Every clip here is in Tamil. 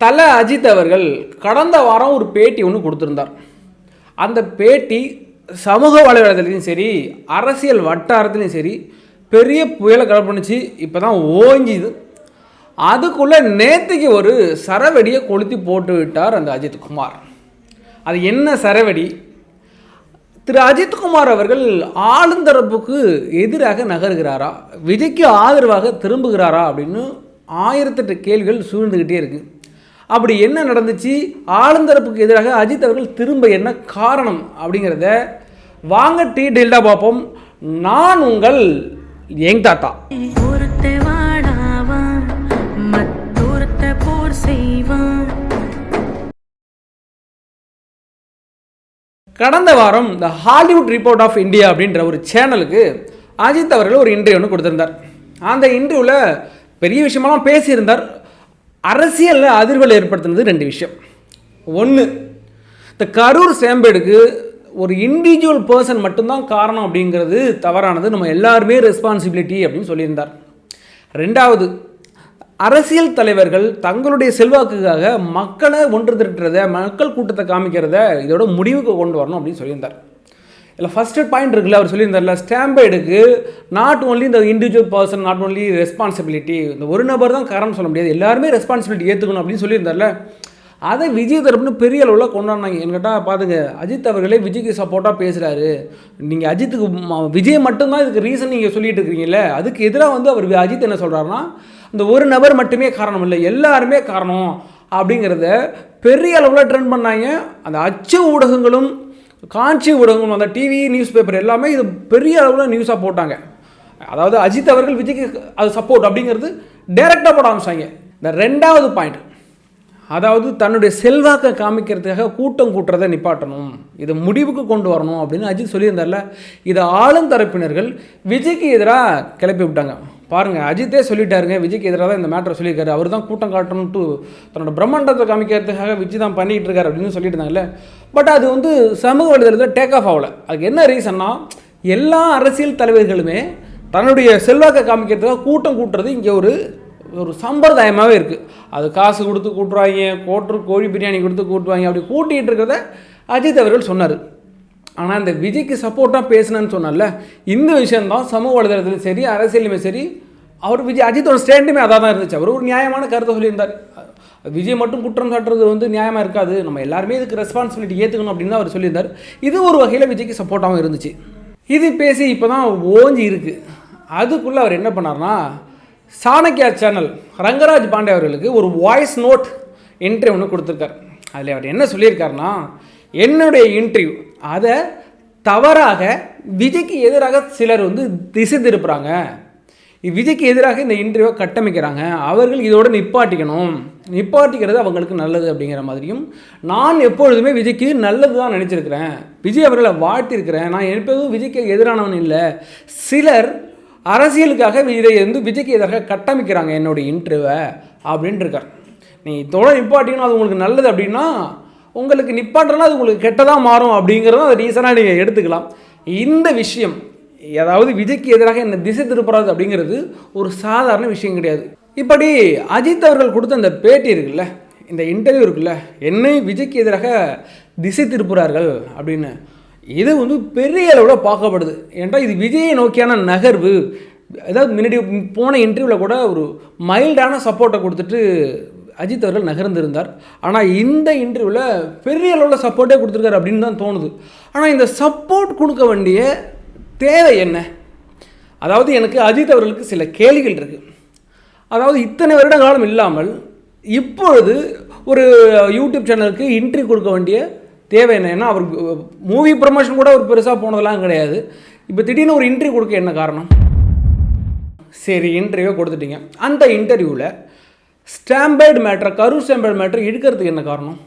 தல அஜித் அவர்கள் கடந்த வாரம் ஒரு பேட்டி ஒன்று கொடுத்துருந்தார். அந்த பேட்டி சமூக வலைதளத்துலையும் சரி அரசியல் வட்டாரத்துலேயும் சரி பெரிய புயலை கிளப்பினுச்சு இப்போ தான் ஓஞ்சிது. அதுக்குள்ளே நேற்றுக்கு ஒரு சரவெடியை கொளுத்தி போட்டு விட்டார் அந்த அஜித் குமார். அது என்ன சரவெடி? திரு அஜித்குமார் அவர்கள் ஆளுந்தரப்புக்கு எதிராக நகர்கிறாரா? விஜய்க்கு ஆதரவாக திரும்புகிறாரா அப்படின்னு ஆயிரத்தெட்டு கேள்விகள் சூழ்ந்துக்கிட்டே இருக்குது அப்படி என்ன நடந்துச்சு? ஆளுந்தரப்புக்கு எதிராக அஜித் அவர்கள் திரும்ப என்ன காரணம் அப்படிங்கிறத வாங்க டீ டெல்டா பார்ப்போம். நான் உங்கள் எங் தாத்தா. கடந்த வாரம் இந்த ஹாலிவுட் ரிப்போர்ட் ஆஃப் இந்தியா அப்படின்ற ஒரு சேனலுக்கு அஜித் அவர்கள் ஒரு இன்டர்வியூ ஒன்று கொடுத்திருந்தார். அந்த இன்டர்வியூவில் பெரிய விஷயமெல்லாம் பேசியிருந்தார். அரசியலில் அதிர்வலை ஏற்படுத்தினது ரெண்டு விஷயம். ஒன்று இந்த கரூர் சேம்பேடுக்கு ஒரு இண்டிவிஜுவல் பர்சன் மட்டும்தான் காரணம் அப்படிங்கிறது தவறானது. நம்ம எல்லாருமே ரெஸ்பான்சிபிலிட்டி அப்படின்னு சொல்லியிருந்தார். ரெண்டாவது அரசியல் தலைவர்கள் தங்களுடைய செல்வாக்குக்காக மக்களை ஒன்று திரட்டுறத மக்கள் கூட்டத்தை காமிக்கிறத இதோட முடிவுக்கு கொண்டு வரணும் அப்படின்னு சொல்லியிருந்தார். இல்லை ஃபஸ்ட்டு பாயிண்ட் இருக்குல்ல அவர் சொல்லியிருந்தார்ல ஸ்டாம்பேடுக்கு நாட் ஓன்லி இந்த individual person not only responsibility இந்த ஒரு நபர் தான் காரணம் சொல்ல முடியாது. எல்லாருமே ரெஸ்பான்சிபிலிட்டி ஏற்றுக்கணும் அப்படின்னு சொல்லியிருந்தார்ல. அதை விஜய் தரப்புன்னு பெரிய அளவில் கொண்டாடினாங்க. என்கிட்ட பாருங்க அஜித் அவர்களே விஜய்க்கு சப்போர்ட்டாக பேசுகிறாரு நீங்கள் அஜித்துக்கு விஜய் மட்டும்தான் இதுக்கு ரீசன் நீங்கள் சொல்லிட்டு இருக்கிறீங்கல்ல அதுக்கு எதிராக வந்து அவர் அஜித் என்ன சொல்கிறாருன்னா இந்த ஒரு நபர் மட்டுமே காரணம் இல்லை எல்லாருமே காரணம் அப்படிங்கிறத பெரிய அளவில் ட்ரெண்ட் பண்ணாங்க. அந்த அச்சு ஊடகங்களும் காஞ்சி ஊடகம் அந்த டிவி நியூஸ் பேப்பர் எல்லாமே இது பெரிய அளவில் நியூஸாக போட்டாங்க. அதாவது அஜித் அவர்கள் விஜய்க்கு அது சப்போர்ட் அப்படிங்கிறது டைரெக்டாக போட ஆரம்பிச்சாங்க. இந்த ரெண்டாவது பாயிண்ட் அதாவது தன்னுடைய செல்வாக்கை காமிக்கிறதுக்காக கூட்டம் கூட்டுறதை நிப்பாட்டணும். இதை முடிவுக்கு கொண்டு வரணும் அப்படின்னு அஜித் சொல்லியிருந்தார்ல. இதை ஆளும் தரப்பினர்கள் விஜய்க்கு எதிராக கிளப்பி விட்டாங்க. பாருங்கள் அஜித்தே சொல்லிட்டாருங்க விஜய்க்கு எதிராக தான் இந்த மேட்டரை சொல்லியிருக்காரு. அவர் தான் கூட்டம் காட்டணும்ட்டு தன்னோட பிரம்மாண்டத்தை காமிக்கிறதுக்காக விஜய் தான் பண்ணிகிட்டு இருக்காரு அப்படின்னு சொல்லிட்டு இருந்தாங்கல்ல. பட் அது வந்து சமூக வலைதளத்தில் டேக் ஆஃப் ஆகலை. அதுக்கு என்ன ரீசன்னா எல்லா அரசியல் தலைவர்களுமே தன்னுடைய செல்வாக்கை காமிக்கிறதுக்காக கூட்டம் கூட்டுறது இங்கே ஒரு ஒரு சம்பிரதாயமாகவே இருக்குது அது காசு கொடுத்து கூட்டுருவாங்க கோட்டு கோழி பிரியாணி கொடுத்து கூட்டுவாங்க அப்படி கூட்டிகிட்டு இருக்கிறத அஜித் அவர்கள் சொன்னார். ஆனால் அந்த விஜய்க்கு சப்போர்ட்டாக பேசினேன்னு சொன்னார்ல இந்த விஷயந்தான் சமூக வலைதளத்திலும் சரி அரசியலுமே சரி அவர் விஜய் அஜித்தோட ஸ்டேண்டுமே அதாக தான் இருந்துச்சு. அவர் ஒரு நியாயமான கருத்தை சொல்லியிருந்தார். விஜய் மட்டும் குற்றம் சாட்டுறது வந்து நியாயமாக இருக்காது. நம்ம எல்லாருமே இதுக்கு ரெஸ்பான்சிபிலிட்டி ஏற்றுக்கணும் அப்படின்னு தான் அவர் சொல்லியிருந்தார். இது ஒரு வகையில் விஜய்க்கு சப்போர்ட்டாகவும் இருந்துச்சு. இது பேசி இப்போ தான் ஓஞ்சி இருக்குது அதுக்குள்ளே அவர் என்ன பண்ணார்னா சாணக்கியா சேனல் ரங்கராஜ் பாண்டே அவர்களுக்கு ஒரு வாய்ஸ் நோட் இன்டர்வியூ ஒன்று கொடுத்துருக்கார். அதில் அவர் என்ன சொல்லியிருக்காருன்னா என்னுடைய இன்டர்வியூ அதை தவறாக விஜய்க்கு எதிராக சிலர் வந்து திசை திருப்புறாங்க விஜய்க்கு எதிராக இந்த இன்டர்வியூவை கட்டமைக்கிறாங்க. அவர்கள் இதோடு நிப்பாட்டிக்கணும். நிப்பாட்டிக்கிறது அவங்களுக்கு நல்லது அப்படிங்கிற மாதிரியும் நான் எப்பொழுதுமே விஜய்க்கு நல்லது தான் நினச்சிருக்கிறேன். விஜய் அவர்களை வாழ்த்திருக்கிறேன் நான் எப்போதும் விஜய்க்கு எதிரானவன் இல்லை. சிலர் அரசியலுக்காக இதை வந்து விஜய்க்கு எதிராக கட்டமைக்கிறாங்க என்னுடைய இன்டர்வியூவை அப்படின்ட்டு இருக்கார். நீ இதோட நிப்பாட்டிக்கணும் அது உங்களுக்கு நல்லது அப்படின்னா உங்களுக்கு நிப்பாட்டுறனா அது உங்களுக்கு கெட்டதாக மாறும் அப்படிங்கிறதும் அதை ரீசனாக நீங்கள் எடுத்துக்கலாம். இந்த விஷயம் அதாவது விஜய்க்கு எதிராக என்ன திசை திருப்புறது அப்படிங்கிறது ஒரு சாதாரண விஷயம் கிடையாது. இப்படி அஜித் அவர்கள் கொடுத்த அந்த பேட்டி இருக்குல்ல இந்த இன்டர்வியூ இருக்குல்ல என்னை விஜய்க்கு எதிராக திசை திருப்புறார்கள் அப்படின்னு இது வந்து பெரிய அளவில் பார்க்கப்படுது. ஏன்டா இது விஜயை நோக்கியான நகர்வு. அதாவது முன்னாடி போன இன்டர்வியூவில் கூட ஒரு மைல்டான சப்போர்ட்டை கொடுத்துட்டு அஜித் அவர்கள் நகர்ந்திருந்தார். ஆனால் இந்த இன்டர்வியூவில் பெரிய அளவில் சப்போர்ட்டே கொடுத்துருக்காரு அப்படின்னு தான் தோணுது. ஆனால் இந்த சப்போர்ட் கொடுக்க வேண்டிய தேவை என்ன? அதாவது எனக்கு அஜித் அவர்களுக்கு சில கேள்விகள் இருக்குது அதாவது இத்தனை வருட காலம் இல்லாமல் இப்பொழுது ஒரு யூடியூப் சேனலுக்கு இன்ட்ரி கொடுக்க வேண்டிய தேவை என்ன? ஏன்னா அவர் மூவி ப்ரமோஷன் கூட அவர் பெருசாக போனதெல்லாம் கிடையாது. இப்போ திடீர்னு ஒரு இன்ட்ரி கொடுக்க என்ன காரணம்? சரி இன்டர்வியூ கொடுத்துட்டீங்க. அந்த இன்டர்வியூவில் ஸ்டாம்பேர்டு மேட்ரை கரூர் ஸ்டாம்பேர்டு மேட்ரை இழுக்கிறதுக்கு என்ன காரணம்?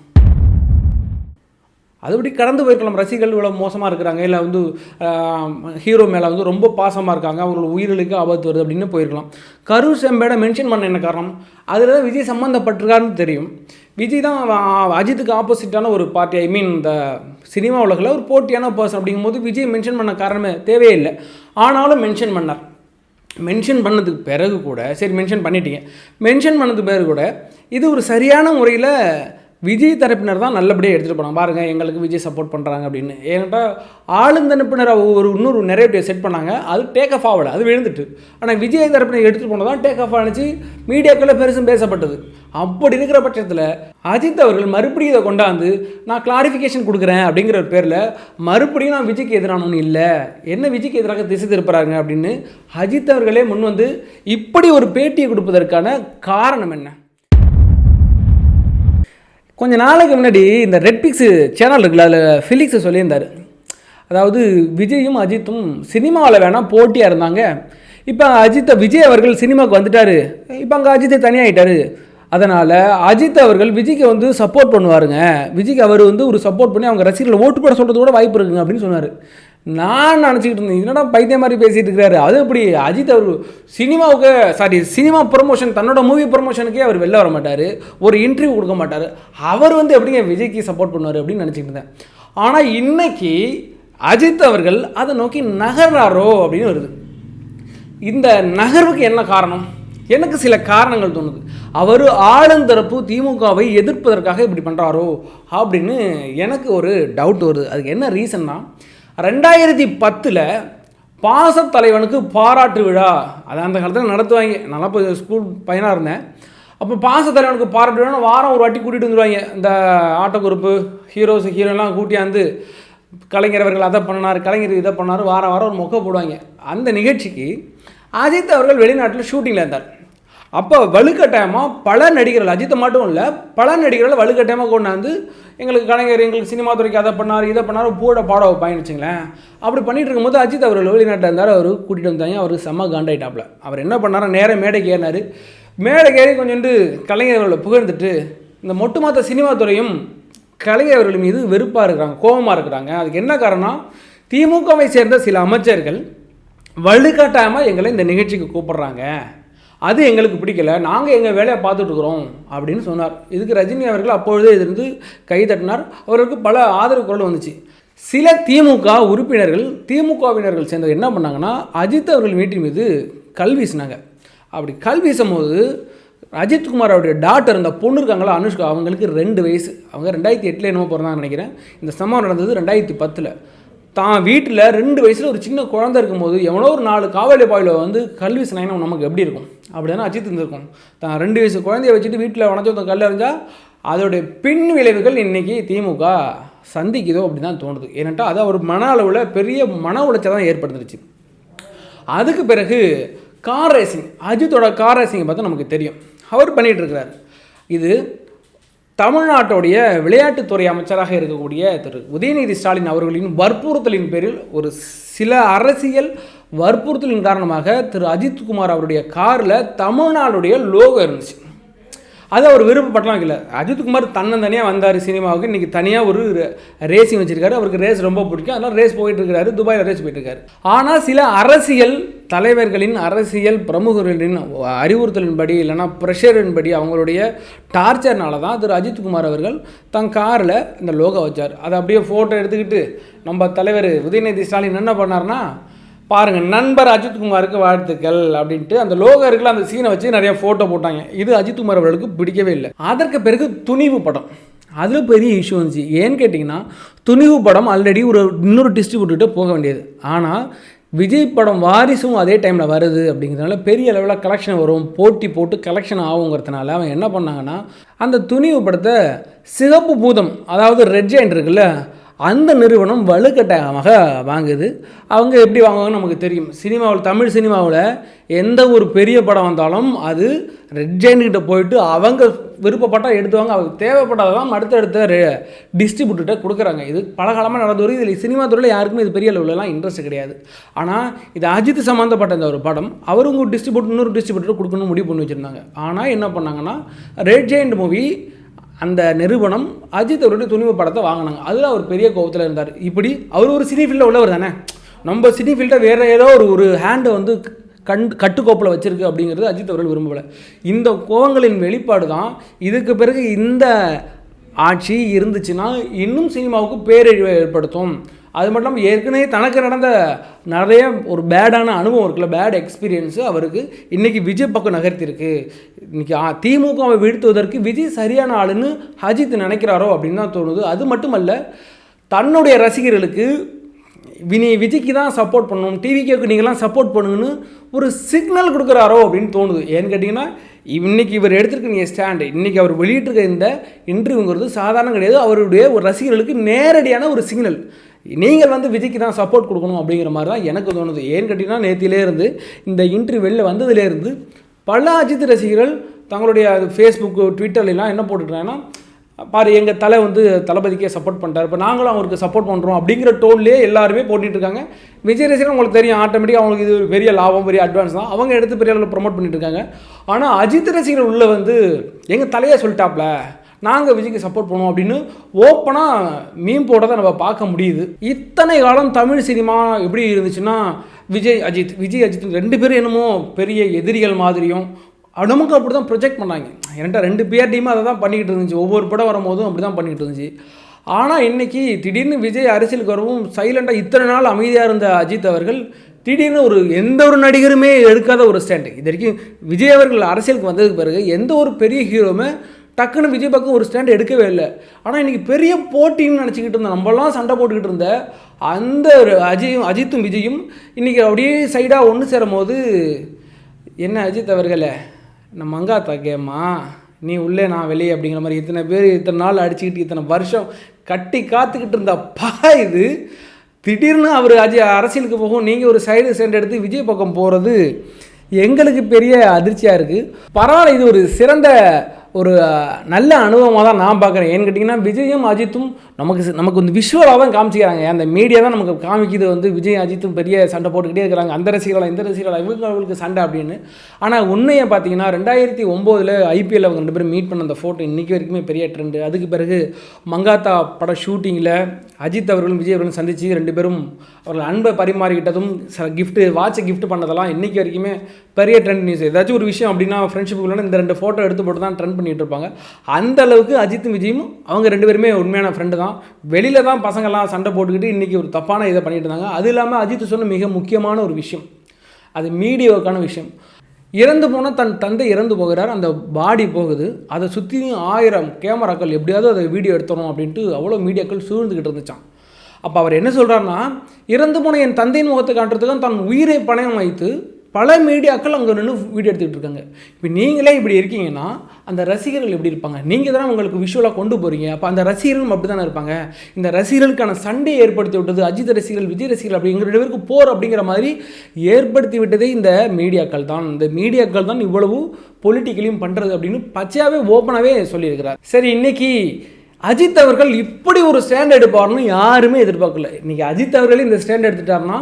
அதுபடி கடந்து போயிருக்கலாம். ரசிகர்கள் இவ்வளோ மோசமாக இருக்கிறாங்க. இல்லை வந்து ஹீரோ மேலே வந்து ரொம்ப பாசமாக இருக்காங்க. அவங்களோட உயிர்களுக்கு ஆபத்து வருது அப்படின்னு போயிருக்கலாம். கரூர் செம்பேடை மென்ஷன் பண்ண என்ன காரணம்? அதில் தான் விஜய் சம்மந்தப்பட்டிருக்காருன்னு தெரியும். விஜய் தான் அஜித்துக்கு ஆப்போசிட்டான ஒரு பார்ட்டி ஐ மீன் இந்த சினிமா உலகில் ஒரு போட்டியான பர்சன் அப்படிங்கும்போது விஜய் மென்ஷன் பண்ண காரணமே தேவையே இல்லை. ஆனாலும் மென்ஷன் பண்ணார். மென்ஷன் பண்ணதுக்கு பிறகு கூட சரி மென்ஷன் பண்ணிட்டீங்க. மென்ஷன் பண்ணதுக்கு பிறகு கூட இது ஒரு சரியான முறையில் விஜய் தரப்பினர் தான் நல்லபடியாக எடுத்துகிட்டு போனாங்க. பாருங்கள் எங்களுக்கு விஜய் சப்போர்ட் பண்ணுறாங்க அப்படின்னு. ஏன்ட்டா ஆளுந்தரப்பினர் ஒரு இன்னொரு நிறைய செட் பண்ணாங்க. அது டேக் ஆஃப் ஆகலை அது விழுந்துட்டு. ஆனால் விஜய் தரப்பினர் எடுத்துகிட்டு போனதான் டேக் ஆஃப் ஆனிச்சு. மீடியாக்களில் பெருசும் பேசப்பட்டது. அப்படி இருக்கிற பட்சத்தில் அஜித் அவர்கள் மறுபடியும் இதை கொண்டாந்து நான் கிளாரிஃபிகேஷன் கொடுக்குறேன் அப்படிங்கிற ஒரு பேரில் மறுபடியும் நான் விஜய்க்கு எதிரானவனு இல்லை. என்ன விஜய்க்கு எதிராக திசை திருப்புறாங்க? அப்படின்னு அஜித் அவர்களே முன் வந்து இப்படி ஒரு பேட்டியை கொடுப்பதற்கான காரணம் என்ன? கொஞ்ச நாளைக்கு முன்னாடி இந்த ரெட் பிக்ஸ் சேனல் இருக்குல்ல அதில் ஃபிலிக்ஸை சொல்லியிருந்தார். அதாவது விஜயும் அஜித்தும் சினிமாவில் வேணால் போட்டியாக இருந்தாங்க. இப்போ அஜித்தை விஜய் அவர்கள் சினிமாவுக்கு வந்துட்டாரு. இப்போ அங்கே அஜித்தை தனியாகிட்டாரு அதனால் அஜித் அவர்கள் விஜய்க்கு வந்து சப்போர்ட் பண்ணுவாருங்க. விஜய்க்கு அவர் வந்து ஒரு சப்போர்ட் பண்ணி அவங்க ரசிகர்களை ஓட்டு போட சொல்கிறது கூட வாய்ப்பு இருக்குங்க அப்படின்னு சொன்னார். நான் நினச்சிக்கிட்டு இருந்தேன் என்னடா பைத்திய மாதிரி பேசிகிட்டு இருக்கிறாரு? அது எப்படி? அஜித் அவர் சினிமாவுக்கு சாரி சினிமா ப்ரொமோஷன் தன்னோட மூவி ப்ரொமோஷனுக்கே அவர் வெளில வர மாட்டார். ஒரு இன்டர்வியூ கொடுக்க மாட்டார். அவர் வந்து எப்படிங்க விஜய்க்கு சப்போர்ட் பண்ணுவார் அப்படின்னு நினச்சிட்டு இருந்தேன். ஆனால் இன்னைக்கு அஜித் அவர்கள் அதை நோக்கி நகர்றாரோ அப்படின்னு வருது. இந்த நகர்வுக்கு என்ன காரணம்? எனக்கு சில காரணங்கள் தோணுது. அவர் ஆளுந்தரப்பு திமுகவை எதிர்ப்பதற்காக இப்படி பண்ணுறாரோ அப்படின்னு எனக்கு ஒரு டவுட் வருது. அதுக்கு என்ன ரீசன்னா ரெண்டாயிரத்தி பத்தில் பாசத்தலைவனுக்கு பாராட்டு விழா. அது அந்த காலத்தில் நடத்துவாங்க. நல்லா இப்போ ஸ்கூல் பையனாக இருந்தேன். அப்போ பாசத்தலைவனுக்கு பாராட்டு விழான்னு வாரம் ஒரு வாட்டி கூட்டிகிட்டு வந்துடுவாங்க இந்த ஆட்டோ குரூப்பு ஹீரோஸ் ஹீரோலாம் கூட்டியாந்து கலைஞர் அவர்கள் அதை பண்ணார் கலைஞர் இதை பண்ணார் வாரம் வாரம் ஒரு மொக்க போடுவாங்க. அந்த நிகழ்ச்சிக்கு அஜித் அவர்கள் வெளிநாட்டில் ஷூட்டிங்கில் இருந்தார். அப்போ வலுக்கட்டாயமாக பல நடிகர்கள் அஜித்தை மட்டும் இல்லை பல நடிகர்கள் வலுக்கட்டாயமாக கொண்டாந்து எங்களுக்கு கலைஞர் எங்களுக்கு சினிமா துறைக்கு அதை பண்ணார் இதை பண்ணார் பூட பாட வைப்பாங்கன்னு வச்சுங்களேன். அப்படி பண்ணிட்டு இருக்கும்போது அஜித் அவர்கள் வெளிநாட்டில் இருந்தார் அவர் கூட்டிகிட்டு வந்தாங்க அவர் செம்ம காண்டாயிட்டாப்ல அவர் என்ன பண்ணார்? நேராக மேடைக்கு ஏறினார். மேடைக்கு ஏறி கொஞ்சோண்டு கலைஞர்களை புகழ்ந்துட்டு இந்த ஒட்டுமொத்த சினிமா துறையும் கலைஞர் அவர்கள் மீது வெறுப்பாக இருக்கிறாங்க கோபமாக இருக்கிறாங்க. அதுக்கு என்ன காரணம்? திமுகவை சேர்ந்த சில அமைச்சர்கள் வலுக்கட்டாயமாக எங்களை இந்த நிகழ்ச்சிக்கு கூப்பிடுறாங்க. அது எங்களுக்கு பிடிக்கல. நாங்கள் எங்கள் வேலையை பார்த்துட்ருக்குறோம் அப்படின்னு சொன்னார். இதுக்கு ரஜினி அவர்கள் அப்பொழுதே இருந்து கை தட்டினார். அவருக்கு பல ஆதரவு குரல் வந்துச்சு. சில திமுக உறுப்பினர்கள் திமுகவினர்கள் சேர்ந்தவர் என்ன பண்ணாங்கன்னா அஜித் அவர்கள் வீட்டின் மீது கல் வீசினாங்க. அப்படி கல் வீசும்போது அஜித்குமார் அவருடைய டாக்டர் அந்த பொண்ணு இருக்காங்களா அனுஷ்கா அவங்களுக்கு ரெண்டு வயசு. அவங்க ரெண்டாயிரத்தி எட்டில் என்னமோ பிறந்தாங்கன்னு நினைக்கிறேன். இந்த சம்பவம் நடந்தது ரெண்டாயிரத்தி பத்தில். தான் வீட்டில் ரெண்டு வயசில் ஒரு சின்ன குழந்தை இருக்கும்போது எவனோ ஒரு நாலு காவலி பாயில் வந்து கல்வி சினாயினா நமக்கு எப்படி இருக்கும்? அப்படின்னா அஜித் இருந்திருக்கும். தான் ரெண்டு வயசு குழந்தைய வச்சுட்டு வீட்டில் உடச்சொத்த கல் அறிஞ்சால் அதோடைய பின் விளைவுகள் இன்றைக்கி திமுக சந்திக்குதோ அப்படி தான் தோணுது. ஏன்னாட்டா அது அவர் மன அளவில் பெரிய மன உளைச்சல் தான் ஏற்படுத்துருச்சு. அதுக்கு பிறகு கார் ரேசிங் அஜித்தோட கார் ரேசிங்கை பார்த்தா நமக்கு தெரியும். அவர் பண்ணிகிட்டு இருக்கிறார். இது தமிழ்நாட்டுடைய விளையாட்டுத்துறை அமைச்சராக இருக்கக்கூடிய திரு. உதயநிதி ஸ்டாலின் அவர்களின் வற்புறுத்தலின் பேரில் ஒரு சில அரசியல் வற்புறுத்தலின் காரணமாக திரு. அஜித்குமார் அவருடைய காரில் தமிழ்நாடுடைய லோகோ இருந்துச்சு. அது அவர் விருப்பப்பட்டலாம் இல்லை. அஜித்குமார் தன்னந்தனியாக வந்தார் சினிமாவுக்கு. இன்றைக்கி தனியாக ஒரு ரேசிங் வச்சுருக்காரு. அவருக்கு ரேஸ் ரொம்ப பிடிக்கும். அதனால் ரேஸ் போயிட்டுருக்காரு துபாயில் ரேஸ் போயிட்டு இருக்காரு. ஆனால் சில அரசியல் தலைவர்களின் அரசியல் பிரமுகர்களின் அறிவுறுத்தலின்படி இல்லைன்னா ப்ரெஷரின்படி அவங்களுடைய டார்ச்சர்னால தான் திரு அஜித்குமார் அவர்கள் தன் காரில் இந்த லோகோ வச்சார். அதை அப்படியே ஃபோட்டோ எடுத்துக்கிட்டு நம்ம தலைவர் உதயநிதி ஸ்டாலின் என்ன பண்ணார்னா பாருங்கள் நண்பர் அஜித்குமாருக்கு வாழ்த்துக்கள் அப்படின்ட்டு அந்த லோகோ இருக்குல்ல அந்த சீனை வச்சு நிறைய ஃபோட்டோ போட்டாங்க. இது அஜித்குமார் அவர்களுக்கு பிடிக்கவே இல்லை. அதற்கு பிறகு துணிவு படம். அதில் பெரிய இஷ்யூ வந்துச்சு. ஏன்னு கேட்டிங்கன்னா துணிவு படம் ஆல்ரெடி ஒரு இன்னொரு டிஸ்ட்ரிபியூட்டர்கிட்ட போக வேண்டியது. ஆனால் விஜய் படம் வாரிசும் அதே டைமில் வருது அப்படிங்கிறதுனால பெரிய லெவலில் கலெக்ஷன் வரும். போட்டி போட்டு கலெக்ஷன் ஆகுங்கிறதுனால அவன் என்ன பண்ணாங்கன்னா அந்த துணிவு படத்தை சிகப்பு பூதம் அதாவது ரெட் ஜெயின் இருக்குல்ல அந்த நிறுவனம் வலுக்கட்டாயமாக வாங்குது. அவங்க எப்படி வாங்குவாங்கன்னு நமக்கு தெரியும். சினிமாவில் தமிழ் சினிமாவில் எந்த ஒரு பெரிய படம் வந்தாலும் அது ரெட் ஜெயின்கிட்ட போயிட்டு அவங்க விருப்பப்பட்டால் எடுத்துவாங்க. அவங்க அடுத்த அடுத்தடுத்த டிஸ்ட்ரிபியூட்டர்கிட்ட கொடுக்குறாங்க. இது பலகாலமாக நடந்து வரும் இதில் சினிமா துறையில் யாருக்குமே இது பெரிய லெவலெலாம் இன்ட்ரெஸ்ட் கிடையாது. ஆனால் இது அஜித் சம்மந்தப்பட்ட இந்த ஒரு படம். அவருங்க டிஸ்ட்ரிபியூட்டர் இன்னொரு டிஸ்ட்ரிபியூட்டர் கொடுக்கணும்னு முடிவு பண்ணி வச்சுருந்தாங்க. ஆனால் என்ன பண்ணாங்கன்னா ரெட் ஜெயின்ட் மூவி அந்த நிறுவனம் அஜித் அவருடைய துணிவு படத்தை வாங்கினாங்க. அதில் அவர் பெரிய கோபத்தில் இருந்தார். இப்படி அவர் ஒரு சினி ஃபீல்டில் உள்ளவர் தானே? நம்ம சினி ஃபீல்டை வேறு ஏதோ ஒரு ஒரு ஹேண்டை வந்து கண் கட்டுக்கோப்பில் வச்சுருக்கு அப்படிங்கிறது அஜித் அவர்கள் விரும்பலை இந்த கோவங்களின் வெளிப்பாடு தான் இதுக்கு பிறகு இந்த ஆட்சி இருந்துச்சுன்னா இன்னும் சினிமாவுக்கு பேரழிவை ஏற்படுத்தும். அது மட்டும் இல்லாமல் ஏற்கனவே தனக்கு நடந்த நிறைய ஒரு பேடான அனுபவம் இருக்குல்ல பேட் எக்ஸ்பீரியன்ஸு அவருக்கு இன்றைக்கி விஜய் பக்கம் நகர்த்திருக்கு. இன்றைக்கி திமுகவை வீழ்த்துவதற்கு விஜய் சரியான ஆளுன்னு அஜித் நினைக்கிறாரோ அப்படின்னு தான் தோணுது. அது மட்டுமல்ல தன்னுடைய ரசிகர்களுக்கு வினி விஜய்க்கு தான் சப்போர்ட் பண்ணணும் டிவிக்கு நீங்களாம் சப்போர்ட் பண்ணுங்கன்னு ஒரு சிக்னல் கொடுக்குறாரோ அப்படின்னு தோணுது. ஏன்னு கேட்டிங்கன்னா இன்னைக்கு இவர் எடுத்திருக்க நீங்கள் ஸ்டாண்டு இன்றைக்கி அவர் வெளியிட்டிருக்க இந்த இன்டர்வியூங்கிறது சாதாரணம் கிடையாது. அவருடைய ஒரு ரசிகர்களுக்கு நேரடியான ஒரு சிக்னல் நீங்கள் வந்து விஜய்க்கு தான் சப்போர்ட் கொடுக்கணும் அப்படிங்கிற மாதிரி தான் எனக்கு தோணுது. ஏன்னு கேட்டிங்கன்னா நேத்திலேருந்து இந்த இன்டர்வியூவில் வந்ததுலேருந்து பல அஜித் ரசிகர்கள் தங்களுடைய ஃபேஸ்புக்கு ட்விட்டர்லாம் என்ன போட்டுட்டாங்கன்னா பாரு எங்கள் தலை வந்து தளபதிக்கே சப்போர்ட் பண்ணிட்டார். இப்போ நாங்களும் அவருக்கு சப்போர்ட் பண்ணுறோம் அப்படிங்கிற டோன்லேயே எல்லாருமே போட்டுட்டு இருக்காங்க. விஜய் ரசிகர் உங்களுக்கு தெரியும் ஆட்டோமேட்டிக்காக அவங்களுக்கு இது ஒரு பெரிய லாபம் பெரிய அட்வான்ஸ் தான். அவங்க எடுத்து பெரிய அளவில் ப்ரொமோட் பண்ணிட்டு இருக்காங்க. ஆனால் அஜித் ரசிகர் உள்ள வந்து எங்கள் தலையை சொல்லிட்டாப்ல? நாங்கள் விஜய்க்கு சப்போர்ட் பண்ணுவோம் அப்படின்னு ஓப்பனாக மீன் போட்டதை நம்ம பார்க்க முடியுது. இத்தனை காலம் தமிழ் சினிமா எப்படி இருந்துச்சுன்னா விஜய் அஜித் விஜய் அஜித் ரெண்டு பேரும் என்னமோ பெரிய எதிரிகள் மாதிரியும் நமக்கு அப்படி தான் ப்ரொஜெக்ட் பண்ணாங்க. என்கிட்ட ரெண்டு பேர் டீமும் அதை தான் பண்ணிக்கிட்டு இருந்துச்சு. ஒவ்வொரு படம் வரும்போதும் அப்படி தான் பண்ணிக்கிட்டு இருந்துச்சு. ஆனால் இன்றைக்கி திடீர்னு விஜய் அரசியலுக்கு வரவும் சைலண்டாக இத்தனை நாள் அமைதியாக இருந்த அஜித் அவர்கள் திடீர்னு ஒரு எந்த ஒரு நடிகருமே எடுக்காத ஒரு ஸ்டாண்டு இது வரைக்கும் விஜய் அவர்கள் அரசியலுக்கு வந்ததுக்கு பிறகு எந்த ஒரு பெரிய ஹீரோவுமே டக்குன்னு விஜய் பக்கம் ஒரு ஸ்டாண்ட் எடுக்கவே இல்லை. ஆனால் இன்றைக்கி பெரிய போட்டின்னு நினச்சிக்கிட்டு இருந்தோம் நம்மளாம் சண்டை போட்டுக்கிட்டு இருந்த அந்த ஒரு அஜயும் அஜித்தும் விஜயும் இன்றைக்கி அப்படியே சைடாக ஒன்று சேரும் போது என்ன அஜித் அவர்களே நம்ம மங்காத்தா கேம்மா நீ உள்ளே நான் வெளியே அப்படிங்கிற மாதிரி இத்தனை பேர் இத்தனை நாள் அடிச்சுக்கிட்டு இத்தனை வருஷம் கட்டி காத்துக்கிட்டு இருந்த பகை இது. திடீர்னு அவர் அஜய் அரசியலுக்கு போகும் நீங்கள் ஒரு சைடு சென்ட் எடுத்து விஜய் பக்கம் போகிறது எங்களுக்கு பெரிய அதிர்ச்சியாக இருக்குது பரவாயில்ல இது ஒரு சிறந்த ஒரு நல்ல அனுபவமாக தான் நான் பார்க்குறேன். ஏன்னு கேட்டிங்கன்னா விஜயும் அஜித்தும் நமக்கு நமக்கு வந்து விஷுவலாக தான் காமிச்சிக்கிறாங்க. அந்த மீடியா தான் நமக்கு காமிக்குது வந்து விஜய் அஜித்தும் பெரிய சண்டை போட்டுக்கிட்டே இருக்கிறாங்க. அந்த ரசிகர்களா இந்த ரசிகர்களா இவங்களுக்கு சண்டை அப்படின்னு. ஆனால் உண்மையை பார்த்தீங்கன்னா ரெண்டாயிரத்தி ஒம்போதில் ஐபிஎல் அவங்க ரெண்டு பேரும் மீட் பண்ண அந்த ஃபோட்டோ இன்றைக்கி வரைக்குமே பெரிய ட்ரெண்டு அதுக்கு பிறகு மங்காத்தா பட ஷூட்டிங்கில் அஜித் அவர்களும் விஜய் அவர்களும் சந்தித்து ரெண்டு பேரும் அவர்கள் அன்பை பரிமாறிக்கிட்டதும் கிஃப்ட்டு வாட்சை கிஃப்ட் பண்ணதெல்லாம் இன்றைக்கி வரைக்குமே பெரிய ட்ரெண்ட் நியூஸ் ஏதாச்சும் ஒரு விஷயம் அப்படின்னா ஃப்ரெண்ட்ஷிப்புக்குள்ளே இந்த ரெண்டு ஃபோட்டோ எடுத்து போட்டு தான் ட்ரெண்ட் பண்ணிகிட்டு இருப்பாங்க அந்த அளவுக்கு அஜித்தும் விஜயும் அவங்க ரெண்டு பேருமே உண்மையான ஃப்ரெண்டு தான். வெளியில் தான் பசங்கள்லாம் சண்டை போட்டுக்கிட்டு இன்றைக்கி ஒரு தப்பான இதை பண்ணிட்டு இருந்தாங்க. அது இல்லாமல் அஜித் சொன்ன மிக முக்கியமான ஒரு விஷயம். அது மீடியாவுக்கான விஷயம். இறந்து போனால் தன் தந்தை இறந்து போகிறார். அந்த பாடி போகுது. அதை சுற்றியும் ஆயிரம் கேமராக்கள் எப்படியாவது அதை வீடியோ எடுத்தணும் அப்படின்ட்டு அவ்வளோ மீடியாக்கள் சூழ்ந்துக்கிட்டு இருந்துச்சான் அப்போ அவர் என்ன சொல்கிறாருன்னா இறந்து போன என் தந்தையின் முகத்தை காட்டுறதுக்கு தன் உயிரை பணயம் வைத்து பல மீடியாக்கள் அங்கே நின்று வீடியோ எடுத்துக்கிட்டு இருக்காங்க. இப்போ நீங்களே இப்படி இருக்கீங்கன்னா அந்த ரசிகர்கள் எப்படி இருப்பாங்க? நீங்கள் தானே உங்களுக்கு விஷுவலாக கொண்டு போகிறீங்க அப்போ அந்த ரசிகர்களும் அப்படி தானே இருப்பாங்க? இந்த ரசிகர்களுக்கான சண்டையை ஏற்படுத்தி விட்டது அஜித் ரசிகர்கள் விஜய் ரசிகர்கள் அப்படிங்கிற ரெண்டு பேருக்கு போர் அப்படிங்கிற மாதிரி ஏற்படுத்தி விட்டதே இந்த மீடியாக்கள் தான். இந்த மீடியாக்கள் தான் இவ்வளவு பொலிட்டிக்கலையும் பண்ணுறது அப்படின்னு பச்சையாகவே ஓப்பனாகவே சொல்லியிருக்கிறார். சரி இன்னைக்கு அஜித் அவர்கள் இப்படி ஒரு ஸ்டாண்ட் எடுப்பார்னு யாருமே எதிர்பார்க்கல. இன்றைக்கி அஜித் அவர்களே இந்த ஸ்டாண்ட் எடுத்துட்டாருன்னா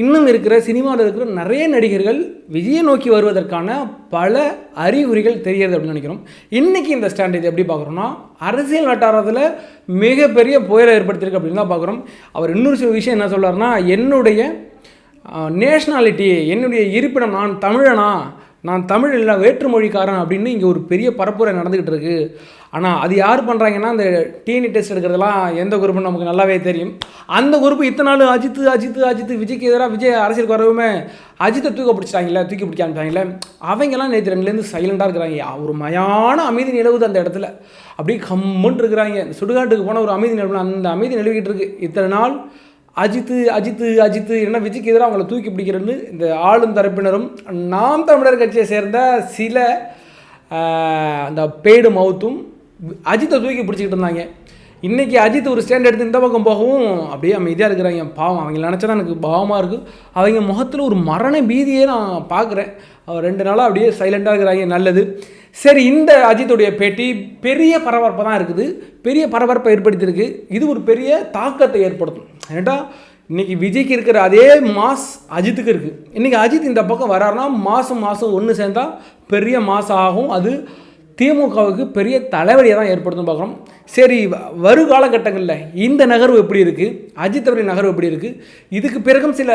இன்னும் இருக்கிற சினிமாவில் இருக்கிற நிறைய நடிகர்கள் விஜயை நோக்கி வருவதற்கான பல அறிகுறிகள் தெரியுது அப்படின்னு நினைக்கிறோம். இன்றைக்கி இந்த ஸ்டாண்டர்ட் எப்படி பார்க்குறோம்னா அரசியல் வட்டாரத்தில் மிகப்பெரிய புயலை ஏற்படுத்தியிருக்கு அப்படின்னு தான் பார்க்குறோம். அவர் இன்னொரு சில விஷயம் என்ன சொல்கிறார்னா என்னுடைய நேஷ்னாலிட்டி என்னுடைய இருப்பிடம் நான் தமிழனா? நான் தமிழ் இல்லை வேற்றுமொழிக்காரன் அப்படின்னு இங்கே ஒரு பெரிய பரப்புரை நடந்துக்கிட்டு இருக்கு. ஆனால் அது யார் பண்ணுறாங்கன்னா அந்த டிஎன்இ டெஸ்ட் எடுக்கிறதெல்லாம் எந்த குரூப்னு நமக்கு நல்லாவே தெரியும். அந்த குரூப் இத்தனை நாள் அஜித்து அஜித் அஜித் விஜய்க்கு எதிராக விஜய் அரசியலுக்கு வரவுமே அஜித்தை தூக்க பிடிச்சிட்டாங்கல்ல தூக்கி பிடிக்க ஆரம்பிச்சாங்கல்ல அவங்கெல்லாம் நேற்று ரெண்டுலேருந்து சைலண்டாக இருக்கிறாங்க. ஒரு மயான அமைதி நிலவுது அந்த இடத்துல. அப்படியே கம்முன்னு இருக்கிறாங்க. சுடுகாட்டுக்கு போன ஒரு அமைதி நிலவு அந்த அமைதி நிலவிக்கிட்டு இருக்கு. இத்தனை நாள் அஜித்து அஜித்து அஜித்து என்ன விஜய்க்கு எதிராக அவங்கள தூக்கி பிடிக்கிறேன்னு இந்த ஆளும் தரப்பினரும் நாம் தமிழர் கட்சியை சேர்ந்த சில அந்த பெய்டு மவுத்தும் அஜித்தை தூக்கி பிடிச்சிக்கிட்டு இருந்தாங்க. இன்றைக்கி அஜித் ஒரு ஸ்டாண்ட் எடுத்து இந்த பக்கம் போகவும் அப்படியே அமைதியாக இருக்கிறாங்க. பாவம் அவங்க நினச்சா தான் எனக்கு பாவமாக இருக்குது அவங்க முகத்தில் ஒரு மரண பீதியே நான் பார்க்குறேன். அவர் ரெண்டு நாளாக அப்படியே சைலண்ட்டாக இருக்கிறாங்க. நல்லது. சரி இந்த அஜித்துடைய பேட்டி பெரிய பரபரப்பாக தான் இருக்குது. பெரிய பரபரப்பை ஏற்படுத்தியிருக்கு. இது ஒரு பெரிய தாக்கத்தை ஏற்படுத்தும். ஏன்டா இன்னைக்கு விஜய்க்கு இருக்கிற அதே மாஸ் அஜித்துக்கு இருக்குது இன்றைக்கி அஜித் இந்த பக்கம் வராருன்னா மாதம் மாதம் ஒன்று சேர்ந்தால் பெரிய மாதம் ஆகும். அது திமுகவுக்கு பெரிய தலைவலியை தான் ஏற்படுத்தும் பார்க்குறோம். சரி வ- வரும் காலகட்டங்களில் இந்த நகர்வு எப்படி இருக்குது அஜித் அவரின் நகர்வு எப்படி இருக்குது இதுக்கு பிறகும் சில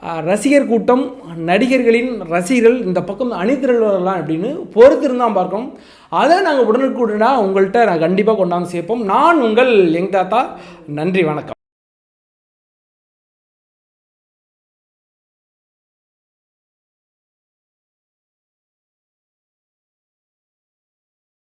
ரசிகர் கூட்டம் நடிகர்களின் ரசிகர்கள் இந்த பக்கம் அணிதிரளலாம் அப்படின்னு பொறுத்திருந்தான் பார்க்கணும். அதை நாங்கள் உடனுக்குடனாக உங்கள்கிட்ட நான் கண்டிப்பாக கொண்டாந்து சேர்ப்போம். நான் உங்கள் எங் தாத்தா நன்றி வணக்கம்.